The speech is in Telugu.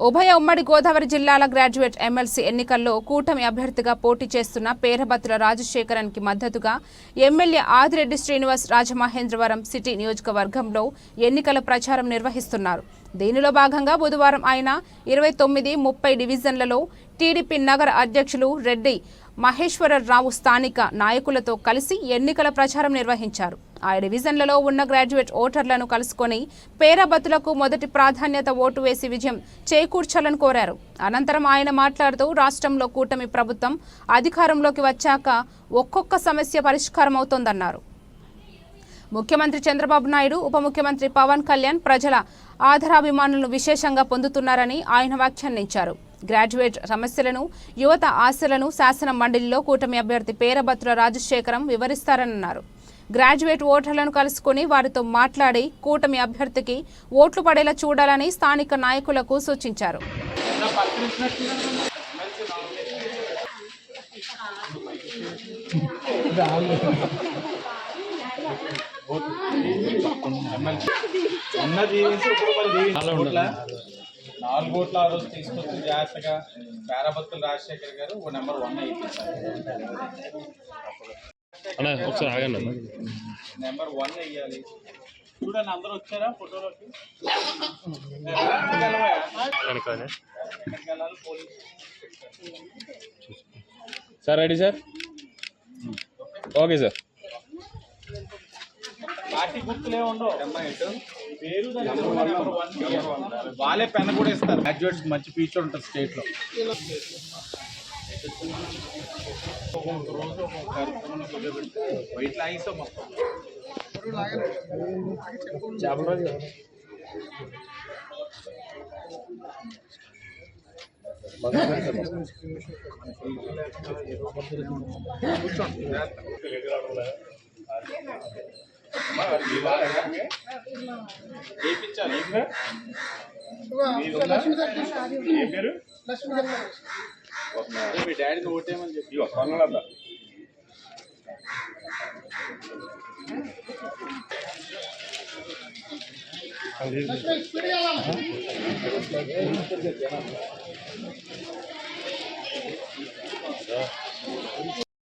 ఉభయ ఉమ్మడి గోదావరి జిల్లాల గ్రాడ్యుయేట్ ఎమ్మెల్సీ ఎన్నికల్లో కూటమి అభ్యర్థిగా పోటీ చేస్తున్న పేరబత్తుల రాజశేఖరన్కి మద్దతుగా ఎమ్మెల్యే ఆదిరెడ్డి శ్రీనివాస్ రాజమహేంద్రవరం సిటీ నియోజకవర్గంలో ఎన్నికల ప్రచారం నిర్వహిస్తున్నారు. దీనిలో భాగంగా బుధవారం ఆయన ఇరవై తొమ్మిది ముప్పై డివిజన్లలో టీడీపీ నగర అధ్యక్షులు రెడ్డి మహేశ్వరరావు స్థానిక నాయకులతో కలిసి ఎన్నికల ప్రచారం నిర్వహించారు. ఆ డివిజన్లలో ఉన్న గ్రాడ్యుయేట్ ఓటర్లను కలుసుకొని పేరబతులకు మొదటి ప్రాధాన్యత ఓటు వేసి విజయం చేకూర్చాలని కోరారు. అనంతరం ఆయన మాట్లాడుతూ రాష్ట్రంలో కూటమి ప్రభుత్వం అధికారంలోకి వచ్చాక ఒక్కొక్క సమస్య పరిష్కారం అవుతోందన్నారు ముఖ్యమంత్రి చంద్రబాబు నాయుడు ఉప ముఖ్యమంత్రి పవన్ కళ్యాణ్ ప్రజల ఆధారాభిమానులను విశేషంగా పొందుతున్నారని ఆయన వ్యాఖ్యానించారు. గ్రాడ్యుయేట్ సమస్యలను యువత ఆశలను శాసన మండలిలో కూటమి అభ్యర్థి పేరబత్తుల రాజశేఖరం వివరిస్తారన్నారు. గ్రాడ్యుయేట్ ఓటర్లను కలుసుకుని వారితో మాట్లాడి కూటమి అభ్యర్థికి ఓట్లు పడేలా చూడాలని స్థానిక నాయకులకు సూచించారు. నాలుగు ఓట్ల ఆ రోజు తీసుకొచ్చి జాగ్రత్తగా పేరాభక్తులు రాజశేఖర్ గారు ఓ నెంబర్ వన్ అయిపోయింది. అన్న ఒకసారి ఆగండి అన్న. నెంబర్ వన్ వెయ్యాలి చూడండి అందరూ వచ్చారా ఫోటోలోకి? Sir ready sir? Okay sir. Party గుర్తులే ఉండవు. వాళ్ళే పెన్ కూడా ఇస్తారు. గ్రాడ్యుయేట్స్ మంచి ఫ్యూచర్ ఉంటుంది స్టేట్ లో రోజు ఒక్కొక్క కార్యక్రమంలో కూర్చోబెడితే వైట్ లాగిస్తాం మొత్తం చేయించాలి ఏం పేరు? ఏం పేరు మీ డాడీని ఓటేయమని చెప్పి కొనలద్దా